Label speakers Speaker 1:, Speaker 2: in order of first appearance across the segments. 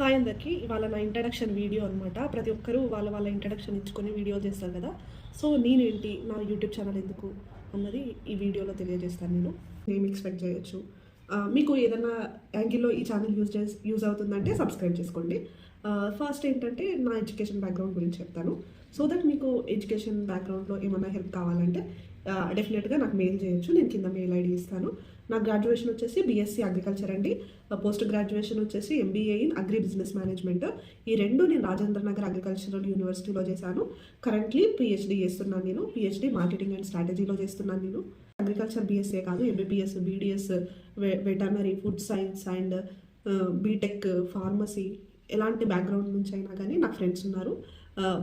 Speaker 1: Hi అందరికీ. ఇవాళ నా ఇంట్రడక్షన్ వీడియో అనమాట ప్రతి ఒక్కరూ వాళ్ళ వాళ్ళ ఇంట్రడక్షన్ ఇచ్చుకొని వీడియో చేస్తారు కదా. సో నేనేంటి నా యూట్యూబ్ ఛానల్ ఎందుకు? అన్నది ఈ వీడియోలో తెలియజేస్తాను నేను. నేమ్ ఎక్స్పెక్ట్ చేయొచ్చు. మీకు ఏదైనా యాంగిల్లో ఈ ఛానల్ యూజ్ చేసి యూజ్ అవుతుందంటే సబ్స్క్రైబ్ చేసుకోండి. ఫస్ట్ ఏంటంటే నా ఎడ్యుకేషన్ బ్యాక్గ్రౌండ్ గురించి చెప్తాను. సో దట్ మీకు ఎడ్యుకేషన్ బ్యాక్గ్రౌండ్లో ఏమైనా హెల్ప్ కావాలంటే డెఫినెట్గా నాకు మెయిల్ చేయొచ్చు. నేను కింద మెయిల్ ఐడి ఇస్తాను. నా గ్రాడ్యుయేషన్ వచ్చేసి బీఎస్సీ అగ్రికల్చర్ అండి. పోస్ట్ గ్రాడ్యుయేషన్ వచ్చేసి MBA in agri business management ఈ రెండు నేను రాజేంద్ర నగర్ అగ్రికల్చరల్ యూనివర్సిటీలో చేశాను. కరెంట్లీ పిహెచ్డీ చేస్తున్నాను నేను. పిహెచ్డీ మార్కెటింగ్ అండ్ స్ట్రాటజీలో చేస్తున్నాను నేను. అగ్రికల్చర్ బీఎస్సీ కాదు MBBS BDS veterinary food science and BTech pharmacy background background నుంచి అయినా కానీ నాకు ఫ్రెండ్స్ ఉన్నారు.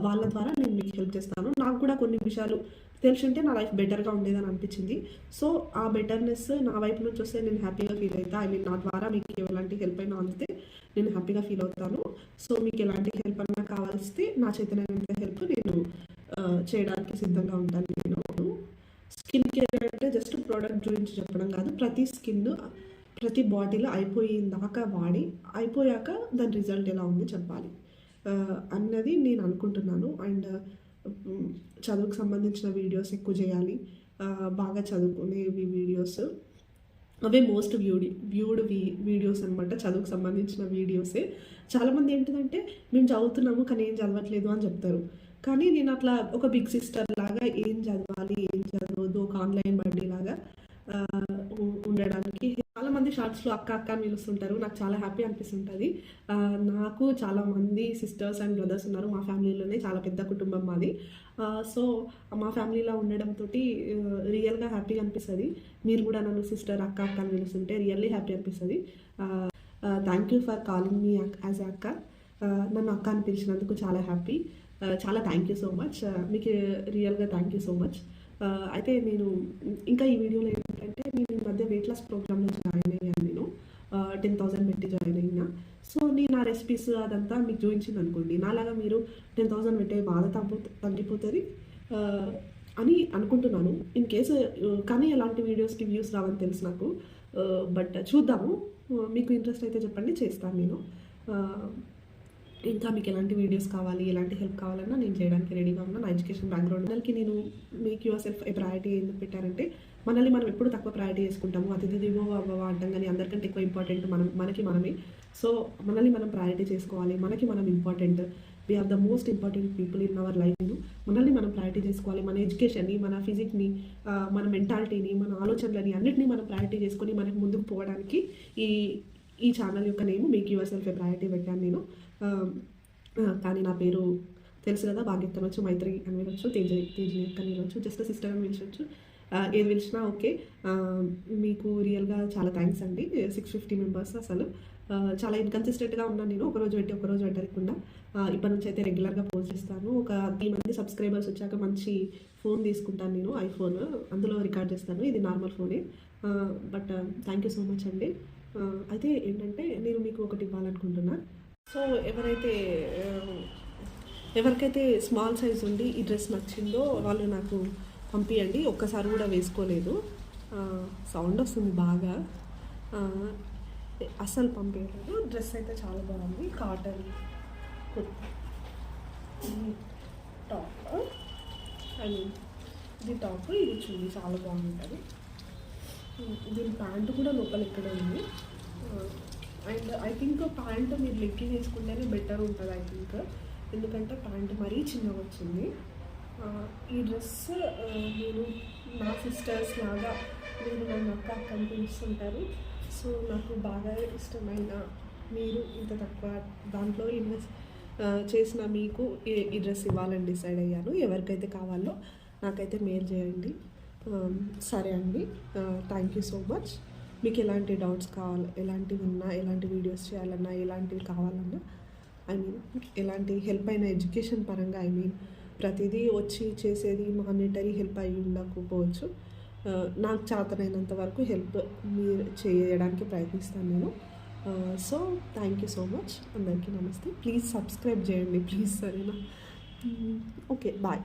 Speaker 1: వాళ్ళ ద్వారా నేను మీకు హెల్ప్ చేస్తాను. నాకు కూడా కొన్ని విషయాలు తెలుసుంటే నా లైఫ్ బెటర్గా ఉండేదని అనిపించింది. సో ఆ బెటర్నెస్ నా వైపు నుంచి వస్తే నేను హ్యాపీగా ఫీల్ అవుతా. ఐ మీన్ నా ద్వారా మీకు ఎలాంటి హెల్ప్ అయినా అందితే నేను హ్యాపీగా ఫీల్ అవుతాను. సో మీకు ఎలాంటి హెల్ప్ అయినా కావాల్స్తే నా చేతనైనంత హెల్ప్ నేను చేయడానికి సిద్ధంగా ఉంటాను నేను. స్కిన్ కేర్ అంటే జస్ట్ ప్రోడక్ట్ గురించి చెప్పడం కాదు. ప్రతి స్కిన్ ప్రతి బాటిల్ అయిపోయిన దాకా వాడి అయిపోయాక దాని రిజల్ట్ ఎలా ఉంది చెప్పాలి. అన్నది నేను అనుకుంటున్నాను. అండ్ చదువుకు సంబంధించిన వీడియోస్ ఎక్కువ చేయాలి. బాగా చదువుకునేవి వీడియోస్. అవే మోస్ట్ వ్యూడ్ వ్యూడ్ వీ వీడియోస్ అనమాట చదువుకు సంబంధించిన వీడియోసే. చాలామంది ఏంటిదంటే మేము చదువుతున్నాము కానీ ఏం చదవట్లేదు అని చెప్తారు. కానీ నేను అట్లా ఒక బిగ్ సిస్టర్ లాగా ఏం చదవాలి ఏం చదవద్దు ఒక ఆన్లైన్ బడ్డీ లాగా ఉండడానికి చాలా షార్ట్స్లో అక్క అక్క అని పిలుస్తుంటారు నాకు చాలా హ్యాపీ అనిపిస్తుంటుంది. నాకు చాలామంది సిస్టర్స్ అండ్ బ్రదర్స్ ఉన్నారు మా ఫ్యామిలీలోనే చాలా పెద్ద కుటుంబం మాది. సో మా ఫ్యామిలీలో ఉండడంతో రియల్గా హ్యాపీగా అనిపిస్తుంది. మీరు కూడా నన్ను సిస్టర్ అక్క అక్క అని పిలుస్తుంటే రియల్లీ హ్యాపీ అనిపిస్తుంది thank you for calling me as అక్క. నన్ను అక్క అని పిలిచినందుకు చాలా హ్యాపీ చాలా థ్యాంక్ యూ సో మచ్ మీకు రియల్గా థ్యాంక్ యూ సో మచ్ అయితే నేను ఇంకా ఈ వీడియోలో ఏంటంటే నేను ఈ మధ్య వెయిట్ లాస్ ప్రోగ్రామ్లో జాయిన్ అయ్యాను. టెన్ థౌసండ్ పెట్టి జాయిన్ అయినా. సో నేను ఆ రెసిపీస్ అదంతా మీకు చూపించింది అనుకోండి. నాలాగా మీరు టెన్ థౌసండ్ పెట్టే బాధ తగ్గు తగ్గిపోతుంది. అని అనుకుంటున్నాను. ఇన్ కేసు కానీ ఎలాంటి వీడియోస్కి వ్యూస్ రావని తెలుసు నాకు. బట్ చూద్దాము. మీకు ఇంట్రెస్ట్ అయితే చెప్పండి చేస్తాను నేను. ఇంకా మీకు ఎలాంటి వీడియోస్ కావాలి ఎలాంటి హెల్ప్ కావాలన్నా నేను చేయడానికి రెడీగా ఉన్నా. నా ఎడ్యుకేషన్ బ్యాక్గ్రౌండ్ మనకి నేను make yourself a priority ఎందుకు పెట్టారంటే మనల్ని మనం ఎప్పుడు తక్కువ ప్రయారిటీ చేసుకుంటాము. అతిథి దివో అవ్వవా అంటాం కానీ అందరికంటే ఎక్కువ ఇంపార్టెంట్ మనం మనకి మనమే. సో మనల్ని మనం ప్రయారిటీ చేసుకోవాలి. మనకి మనం important we're the most important people in our life మనల్ని మనం ప్రయారిటీ చేసుకోవాలి. మన ఎడ్యుకేషన్ని మన ఫిజిక్ని మన మెంటాలిటీని మన ఆలోచనలని అన్నిటినీ మనం ప్రయారిటీ చేసుకొని మనకి ముందుకు పోవడానికి ఈ ఈ ఛానల్ యొక్క నేమ్ మీకు యువర్ సెల్ఫ్ ఏ ప్రయారిటీ పెట్టాను నేను. కానీ నా పేరు తెలుసు కదా భాగ్యత అనొచ్చు మైత్రి అని వినొచ్చు తేజ తేజని అక్క అని వినొచ్చు జస్ట్ సిస్టర్ అని పిలిచవచ్చు ఏది పిలిచినా ఓకే. మీకు రియల్గా చాలా థ్యాంక్స్ అండి. సిక్స్ ఫిఫ్టీ మెంబర్స్ అసలు. చాలా ఇన్కన్సిస్టెంట్గా ఉన్నాను నేను. ఒకరోజు పెట్టి ఒకరోజు పెట్టకుండా ఇప్పటి నుంచి అయితే రెగ్యులర్గా పోస్ట్ చేస్తాను. ఒక ఈ మంది సబ్స్క్రైబర్స్ వచ్చాక మంచి ఫోన్ తీసుకుంటాను నేను ఐఫోన్ అందులో రికార్డ్ చేస్తాను. ఇది నార్మల్ ఫోనే but thank you so much అండి. అయితే ఏంటంటే నేను మీకు ఒకటి ఇవ్వాలనుకుంటున్నాను సో ఎవరైతే ఎవరికైతే స్మాల్ సైజ్ ఉండి ఈ డ్రెస్ నచ్చిందో వాళ్ళు నాకు పంపించండి ఒక్కసారి కూడా వేసుకోలేదు. సౌండ్ వస్తుంది బాగా. అస్సలు పంపించలేదు డ్రెస్ అయితే చాలా బాగుంది. కాటన్. టాప్. అండ్ ఇది టాప్. ఇది చూడి చాలా బాగుంటుంది. దీని ప్యాంటు కూడా లోపల ఇక్కడ ఉంది. అండ్ ఐ థింక్ ప్యాంట్ మీరు లెగ్గింగ్ వేసుకుంటేనే బెటర్ ఉంటుంది ఐ థింక్ ఎందుకంటే ప్యాంట్ మరీ చిన్నగా వచ్చింది. ఈ డ్రెస్ నేను నా సిస్టర్స్ లాగా మీరు నన్ను అక్క అక్క సో నాకు బాగా ఇష్టమైన మీరు ఇంత తక్కువ దాంట్లో ఇన్వెస్ట్ చేసిన మీకు ఈ- డ్రెస్ ఇవ్వాలని డిసైడ్ అయ్యాను. ఎవరికైతే కావాలో నాకైతే మెయిల్ చేయండి. సరే అండి. థ్యాంక్ యూ సో మచ్ మీకు ఎలాంటి డౌట్స్ కావాలి ఎలాంటివి ఉన్నా ఎలాంటి వీడియోస్ చేయాలన్నా ఎలాంటివి కావాలన్నా ఐ మీన్ ఎలాంటి హెల్ప్ అయిన ఎడ్యుకేషన్ పరంగా ఐ మీన్ ప్రతిదీ వచ్చి చేసేది మానిటరీ హెల్ప్ అయ్యి ఉండకపోవచ్చు. Uh, నాకు చేతనైనంత వరకు హెల్ప్ మీరు చేయడానికి ప్రయత్నిస్తాను నేను. So thank you so much అందరికీ నమస్తే. ప్లీజ్ సబ్స్క్రైబ్ చేయండి ప్లీజ్ సరేనా? Mm, okay bye